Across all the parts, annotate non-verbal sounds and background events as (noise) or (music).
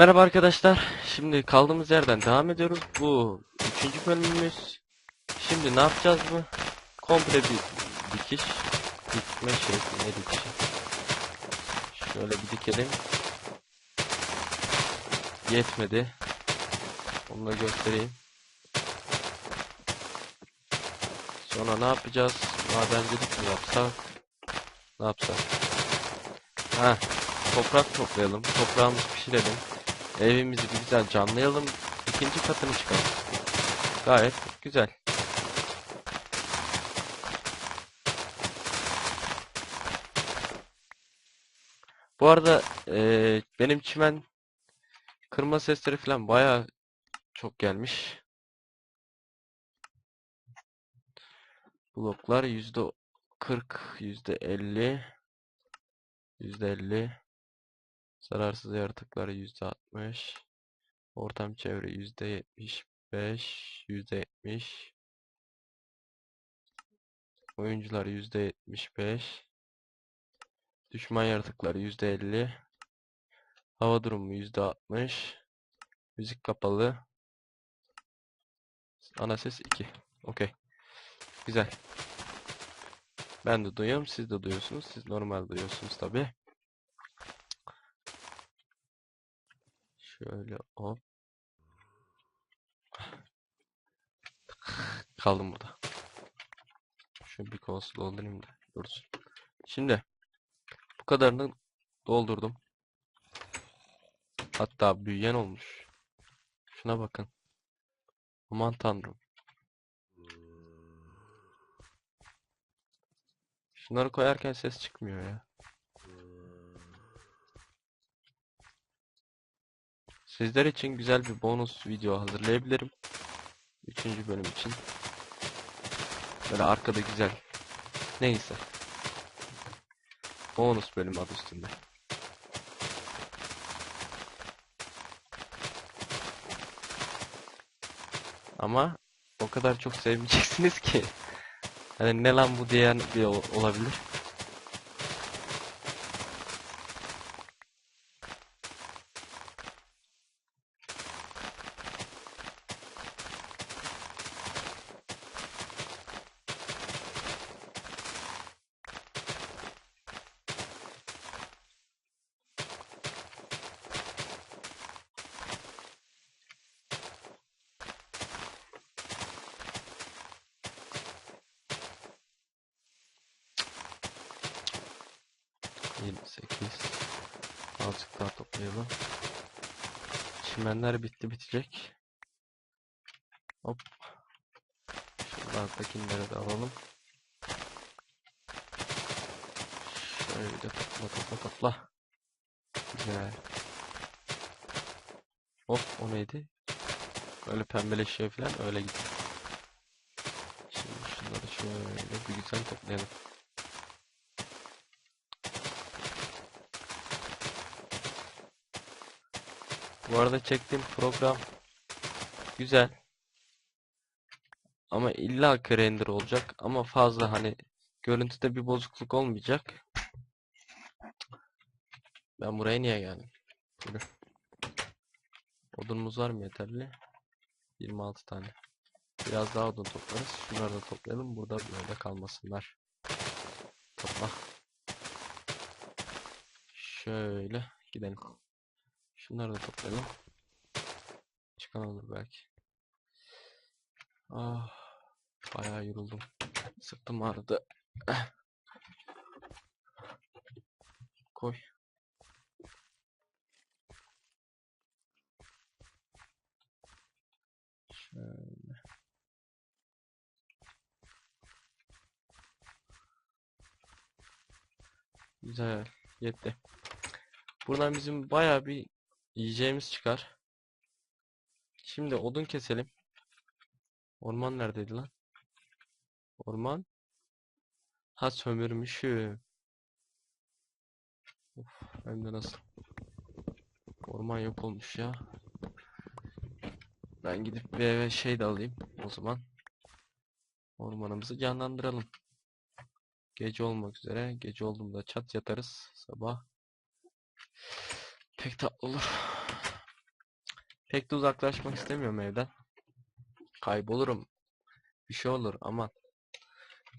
Merhaba arkadaşlar. Şimdi kaldığımız yerden devam ediyoruz. Bu üçüncü bölümümüz. Şimdi ne yapacağız mı? Komple bir dikiş. Dikme şey. Ne dikişi? Şöyle bir dikelim. Yetmedi. Onu da göstereyim. Sonra ne yapacağız? Madencilik mi yapsak? Ne yapsak? Ha, toprak toplayalım. Toprağımızı pişirelim. Evimizi bir güzel camlayalım. İkinci katını çıkalım. Gayet güzel. Bu arada eee, benim çimen kırma sesleri falan baya çok gelmiş. Bloklar yüzde 40, yüzde 50, yüzde 50. Zararsız yaratıklar yüzde 60. Ortam çevre yüzde 75, yüzde 70. Oyuncular yüzde 75. Düşman yaratıklar yüzde 50. Hava durumu yüzde 60. Müzik kapalı. Ana ses 2. Okey. Güzel. Ben de duyuyorum, siz de duyuyorsunuz. Siz normal duyuyorsunuz tabi. Şöyle hop. Kaldım burada. Şu bir kovası doldurayım da dursun. Şimdi bu kadarını doldurdum. Hatta büyüyen olmuş. Şuna bakın. Aman tanrım. Şunları koyarken ses çıkmıyor ya. Sizler için güzel bir bonus video hazırlayabilirim. Üçüncü bölüm için. Böyle arkada güzel. Neyse. Bonus bölüm adı üstünde. Ama o kadar çok sevmeyeceksiniz ki. Hani ne lan bu diyen bir ol- olabilir. Yedi, sekiz. Azıcık daha toplayalım. Çimenler bitti bitecek. Hop. Şuralardakileri de alalım. Şöyle topla topla topla. Güzel. Hop o neydi? Böyle pembeleşiyor falan öyle gidiyor. Şimdi şunları şöyle bir güzel toplayalım. Bu arada çektiğim program güzel. Ama illa render olacak. Ama fazla hani görüntüde bir bozukluk olmayacak. Ben buraya niye geldim? Yürü. Odunumuz var mı yeterli? 26 tane. Biraz daha odun toplarız. Şunları da toplayalım. Burada böyle kalmasınlar. Topla. Şöyle gidelim. Şunları da toplayalım. Çıkan belki. Ah, bayağı yoruldum. Sırtım ağrıdı. (coughs) Koy. Şöyle. Güzel. Yetti. Buradan bizim bayağı bir yiyeceğimiz çıkar. Şimdi odun keselim. Orman neredeydi lan? Orman. Ha sömürmüşüm. Of, hem de nasıl? Orman yok olmuş ya. Ben gidip bir eve şey de alayım o zaman. Ormanımızı canlandıralım. Gece olmak üzere. Gece olduğunda çat yatarız. Sabah pek tatlı olur. Pek de uzaklaşmak istemiyorum evden. Kaybolurum. Bir şey olur aman.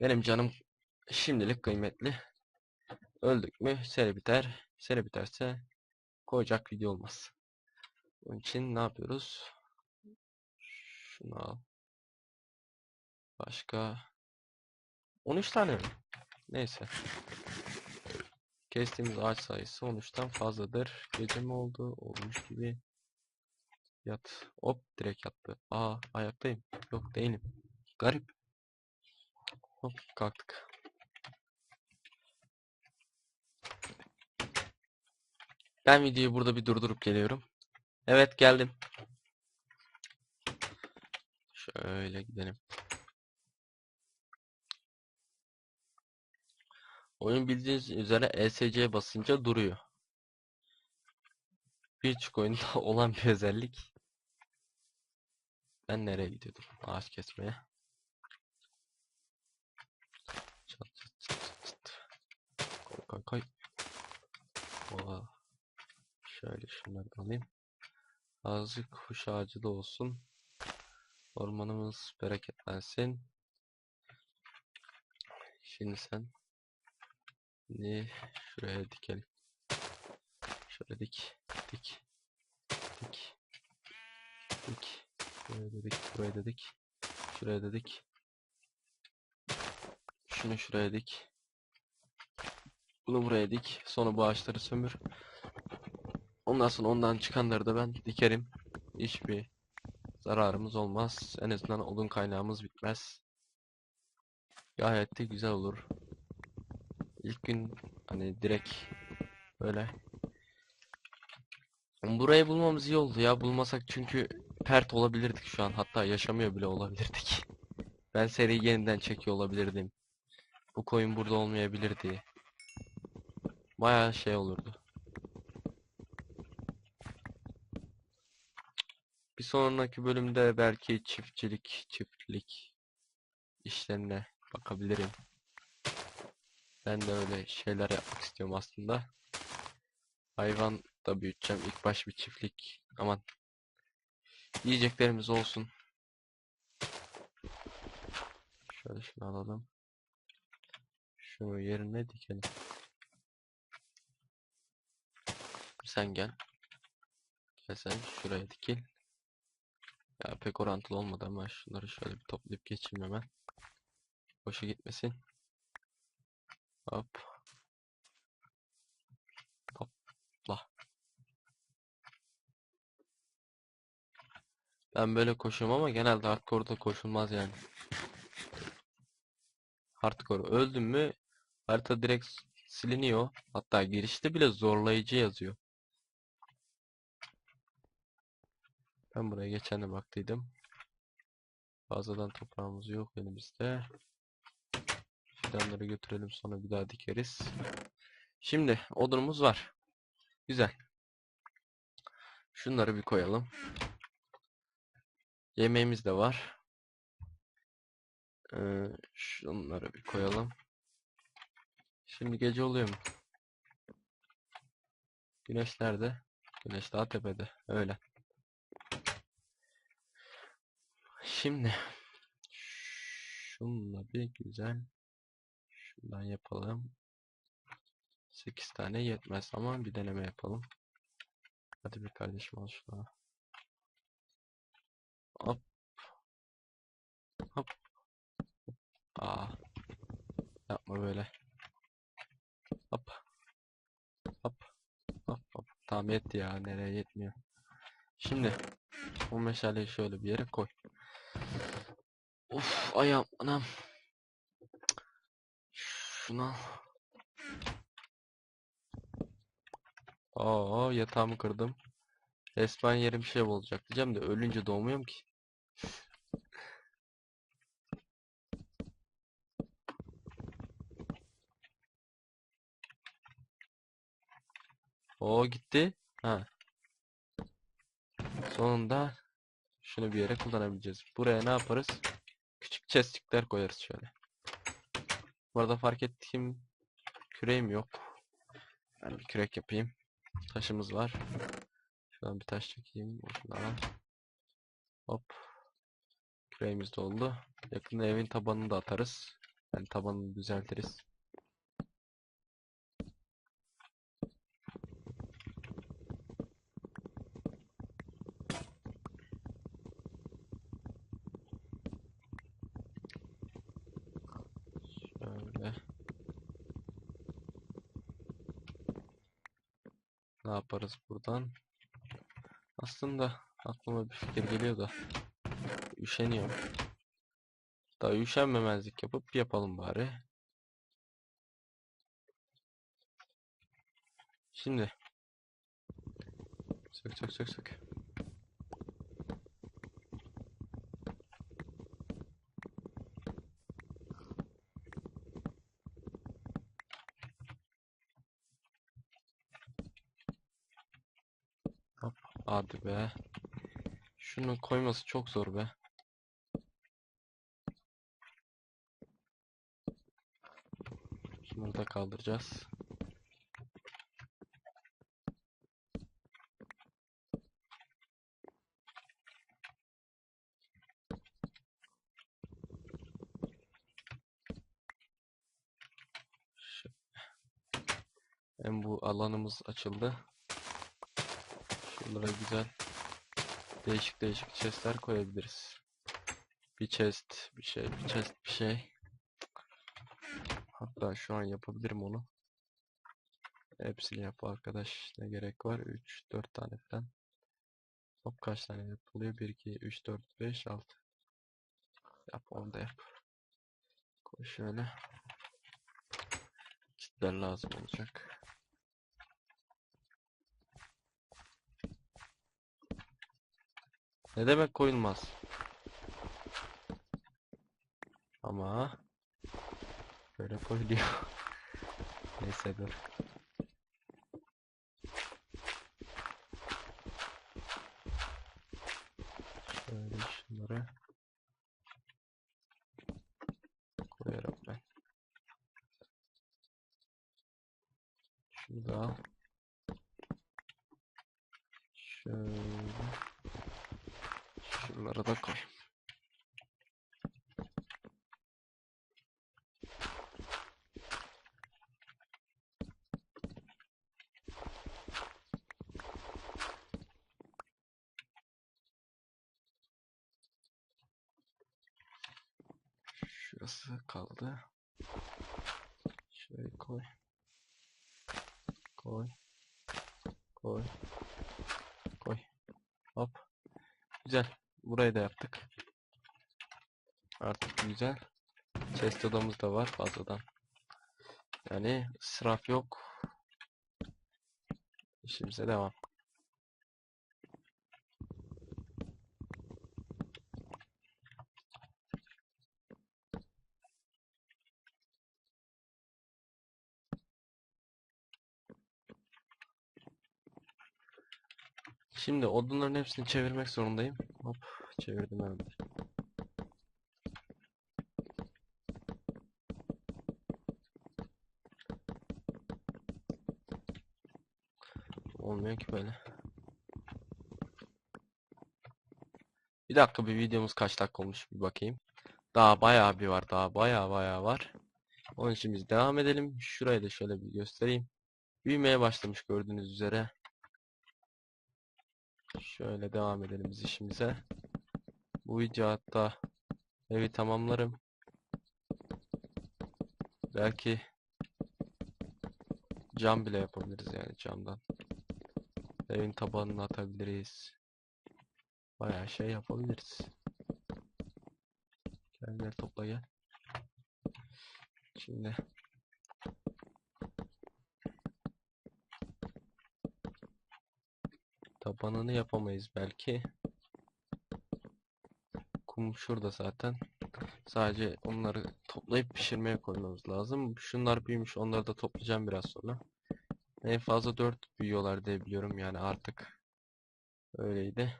Benim canım şimdilik kıymetli. Öldük mü seri biter. Seri biterse koyacak video olmaz. Onun için ne yapıyoruz? Şunu al. Başka 13 tane mi? Neyse. Kestiğimiz ağaç sayısı 13'ten fazladır. Gece mi oldu? Olmuş gibi. Yat. Hop direkt yattı. Aa ayaktayım. Yok değilim. Garip. Hop kalktık. Ben videoyu burada bir durdurup geliyorum. Evet geldim. Şöyle gidelim. Oyun bildiğiniz üzere ESC basınca duruyor. Birçok oyunda (laughs) olan bir özellik. Ben nereye gidiyordum? Ağaç kesmeye. Çat çat çat çat. Koy koy koy. Oha. Şöyle şunları alayım. Azıcık kuş ağacı da olsun. Ormanımız bereketlensin. Şimdi sen Şimdi şuraya dikelim. Şöyle dik, dik, dik, dik. Buraya da dik, buraya da dik. Şuraya da dik. Şunu şuraya dik. Bunu buraya dik. Sonra bu ağaçları sömür. Ondan sonra ondan çıkanları da ben dikerim. Hiçbir zararımız olmaz. En azından odun kaynağımız bitmez. Gayet de güzel olur. İlk gün hani direkt böyle. Burayı bulmamız iyi oldu ya. Bulmasak çünkü pert olabilirdik şu an. Hatta yaşamıyor bile olabilirdik. (laughs) Ben seriyi yeniden çekiyor olabilirdim. Bu koyun burada olmayabilirdi. Bayağı şey olurdu. Bir sonraki bölümde belki çiftçilik, çiftlik işlerine bakabilirim. Ben de öyle şeyler yapmak istiyorum aslında. Hayvan da büyüteceğim. İlk baş bir çiftlik. Aman. Yiyeceklerimiz olsun. Şöyle şunu alalım. Şunu yerine dikelim. Sen gel. Gel sen şuraya dikil. Ya pek orantılı olmadı ama şunları şöyle bir toplayıp geçeyim hemen. Boşa gitmesin. Hop. Hopla. Ben böyle koşuyorum ama genelde hardcore'da koşulmaz yani. Hardcore öldüm mü harita direkt siliniyor. Hatta girişte bile zorlayıcı yazıyor. Ben buraya geçen de baktıydım. Fazladan toprağımız yok elimizde. Fidanları götürelim sonra bir daha dikeriz. Şimdi odunumuz var. Güzel. Şunları bir koyalım. Yemeğimiz de var. Ee, şunları bir koyalım. Şimdi gece oluyor mu? Güneş nerede? Güneş daha tepede. Öyle. Şimdi şunla bir güzel şundan yapalım. 8 tane yetmez ama bir deneme yapalım. Hadi bir kardeşim al şunu. Hop. Hop. Aa. Yapma böyle. Hop. Hop. Hop hop. Tamam yetti ya. Nereye yetmiyor. Şimdi o meşaleyi şöyle bir yere koy. Of ayağım anam. Şuna. Aa yatağımı kırdım. Resmen yerim şey olacak diyeceğim de ölünce doğmuyorum ki. O gitti. Ha. Sonunda şunu bir yere kullanabileceğiz. Buraya ne yaparız? Küçük chestlikler koyarız şöyle. Bu arada fark ettiğim küreğim yok. Ben bir kürek yapayım. Taşımız var. Şuradan bir taş çekeyim. Şunu al. Hop. Küreğimiz doldu. Yakında evin tabanını da atarız. Yani tabanını düzeltiriz. Şöyle. Ne yaparız buradan? Aslında aklıma bir fikir geliyor da üşeniyorum. Daha üşenmemezlik yapıp yapalım bari. Şimdi sök sök sök sök. Hop, hadi be. Şunu koyması çok zor be. Şunları da kaldıracağız. Hem bu alanımız açıldı. Şuralara güzel değişik değişik chestler koyabiliriz. Bir chest, bir şey, bir chest, bir şey. Hatta şu an yapabilirim onu. Hepsini yap arkadaş. Ne gerek var? 3, 4 tane falan. Hop kaç tane yapılıyor? 1, 2, 3, 4, 5, 6. Yap onu da yap. Koy şöyle. Kitler lazım olacak. Ne demek koyulmaz? Ama böyle koyuluyor. (laughs) Neyse dur. Şöyle şunları koyarım ben. Şunu da al. Şöyle. Şunları da koy. Şurası kaldı. Şöyle koy. Koy. Koy. Koy. Hop. Güzel. Burayı da yaptık. Artık güzel. Chest odamız da var fazladan. Yani israf yok. İşimize devam. Şimdi odunların hepsini çevirmek zorundayım. Hop çevirdim hemen. Olmuyor ki böyle. Bir dakika bir videomuz kaç dakika olmuş bir bakayım. Daha bayağı bir var. Daha bayağı bayağı var. Onun için biz devam edelim. Şurayı da şöyle bir göstereyim. Büyümeye başlamış gördüğünüz üzere. Şöyle devam edelim biz işimize. Bu video hatta evi tamamlarım. Belki cam bile yapabiliriz yani camdan. Evin tabanını atabiliriz. Bayağı şey yapabiliriz. Gel gel topla gel. Şimdi tabanını yapamayız belki. Kum şurada zaten. Sadece onları toplayıp pişirmeye koymamız lazım. Şunlar büyümüş. Onları da toplayacağım biraz sonra. En fazla 4 büyüyorlar diye biliyorum yani artık öyleydi.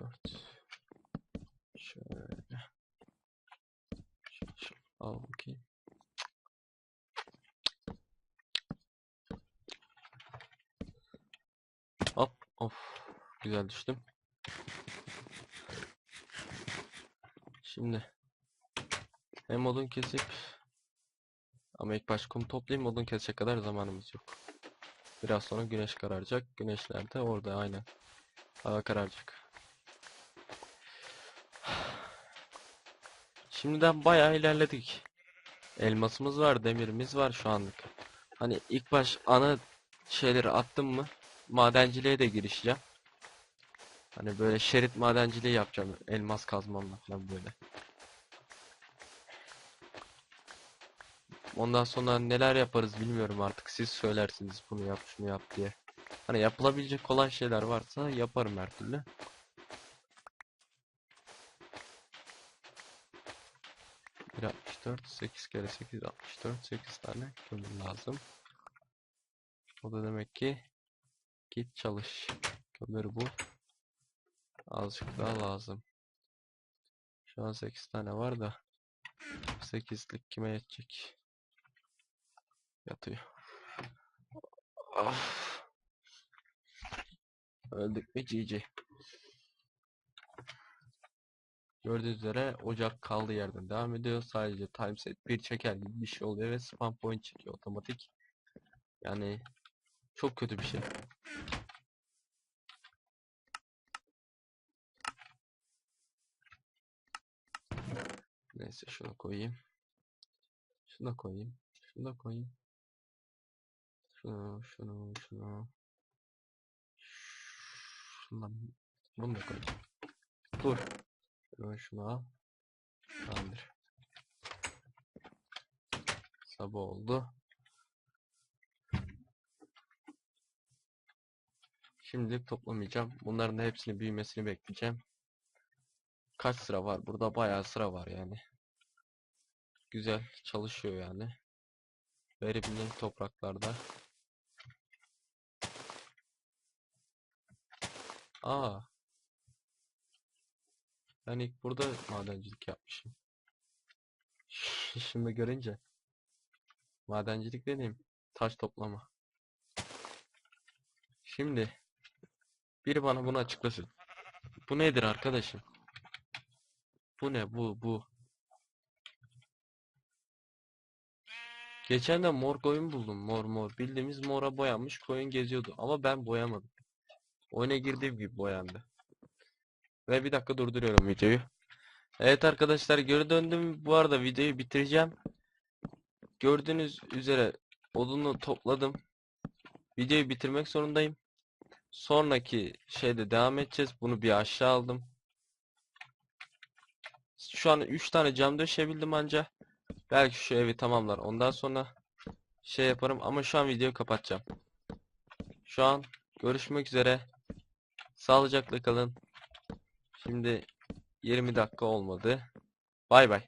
4 Şöyle. Al bakayım. Hop, of. Güzel düştüm. Şimdi hem odun kesip ama ilk baş kum toplayayım odun kesecek kadar zamanımız yok. Biraz sonra güneş kararacak. Güneş nerede? Orada aynen. Hava kararacak. Şimdiden bayağı ilerledik. Elmasımız var, demirimiz var şu anlık. Hani ilk baş ana şeyleri attım mı madenciliğe de girişeceğim. Hani böyle şerit madenciliği yapacağım. Elmas kazmamla falan böyle. Ondan sonra neler yaparız bilmiyorum artık. Siz söylersiniz bunu yap şunu yap diye. Hani yapılabilecek kolay şeyler varsa yaparım her türlü. Bir 64, 8 kere 8 64, 8 tane kömür lazım. O da demek ki git çalış. Kömür bu. Azıcık daha lazım. Şu an 8 tane var da 8'lik kime yetecek? Yatıyor. Of. Öldük mü GG. Gördüğünüz üzere ocak kaldığı yerden devam ediyor. Sadece timeset bir çeker gibi bir şey oluyor ve spam point çekiyor otomatik. Yani çok kötü bir şey. Neyse şunu koyayım. Şunu da koyayım. Şunu da koyayım. Şunu, şunu, şunu. Şundan bunu da koyayım. Dur. Al. Tamamdır. Sabah oldu. Şimdilik toplamayacağım. Bunların da hepsini büyümesini bekleyeceğim. Kaç sıra var? Burada bayağı sıra var yani. Güzel çalışıyor yani. Verimli topraklarda. Aa. Ben ilk burada madencilik yapmışım. Şimdi görünce. Madencilik dediğim taş toplama. Şimdi biri bana bunu açıklasın. Bu nedir arkadaşım? Bu ne bu bu? Geçen de mor koyun buldum. Mor mor. Bildiğimiz mora boyanmış koyun geziyordu. Ama ben boyamadım. Oyuna girdiğim gibi boyandı. Ve bir dakika durduruyorum videoyu. Evet arkadaşlar geri döndüm. Bu arada videoyu bitireceğim. Gördüğünüz üzere odunu topladım. Videoyu bitirmek zorundayım. Sonraki şeyde devam edeceğiz. Bunu bir aşağı aldım. Şu an 3 tane cam döşebildim anca. Belki şu evi tamamlar. Ondan sonra şey yaparım ama şu an videoyu kapatacağım. Şu an görüşmek üzere. Sağlıcakla kalın. Şimdi 20 dakika olmadı. Bay bay.